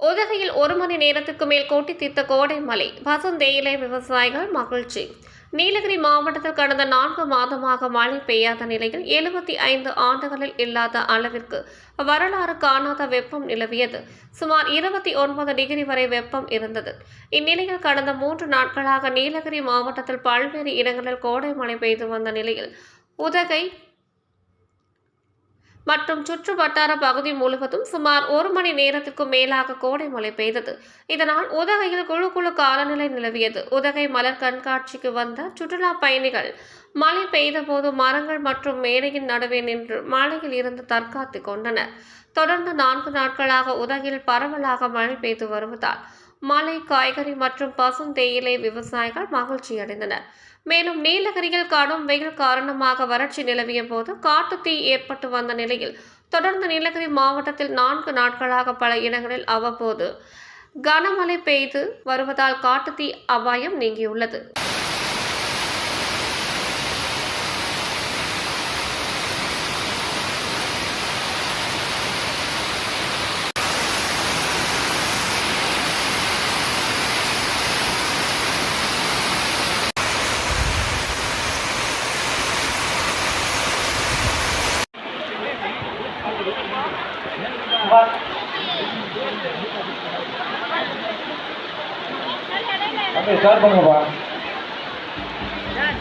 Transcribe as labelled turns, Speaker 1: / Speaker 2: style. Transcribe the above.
Speaker 1: உதகையில் ஒரு மணி நேரத்துக்கு மேல் கோட்டி தீர்த்த கோடை மலை. பசுந்தேயிலை விவசாயிகள் மகிழ்ச்சி. நீலகிரி மாவட்டத்தில் கடந்த நான்கு மாதமாக மழை பெய்யாத நிலையில் எழுபத்தி ஐந்து ஆண்டுகளில் இல்லாத அளவிற்கு வரலாறு காணாத வெப்பம் நிலவியது. சுமார் இருபத்தி ஒன்பது டிகிரி வரை வெப்பம் இருந்தது. இந்நிலையில் கடந்த மூன்று நாட்களாக நீலகிரி மாவட்டத்தில் பல்வேறு இடங்களில் கோடை மழை பெய்து வந்த நிலையில் உதகை மற்றும் சுற்று வட்டார பகுதி முழுவதும் சுமார் ஒரு மணி நேரத்திற்கும் மேலாக கோடை மழை பெய்தது. இதனால் உதகையில் குழு குழு காலநிலை நிலவியது. உதகை மலர் கண்காட்சிக்கு வந்த சுற்றுலா பயணிகள் மழை பெய்தபோது மரங்கள் மற்றும் மேடையின் நடுவே நின்று மழையில் இருந்து தற்காத்து கொண்டனர். தொடர்ந்து நான்கு நாட்களாக உதகையில் பரவலாக மழை பெய்து வருவதால் மலை காய்கறி மற்றும் பசும் தேயிலை விவசாயிகள் மகிழ்ச்சி அடைந்தனர். மேலும் நீலகிரியில் கடும் வெயில் காரணமாக வறட்சி நிலவிய போது காட்டுத்தீ ஏற்பட்டு வந்த நிலையில் தொடர்ந்து நீலகிரி மாவட்டத்தில் நான்கு நாட்களாக பல இடங்களில் அவ்வப்போது கனமழை பெய்து வருவதால் காட்டுத்தீ அபாயம் நீங்கியுள்ளது.
Speaker 2: அப்படியே ஸ்டார்ட் பண்ணுங்கப்பா.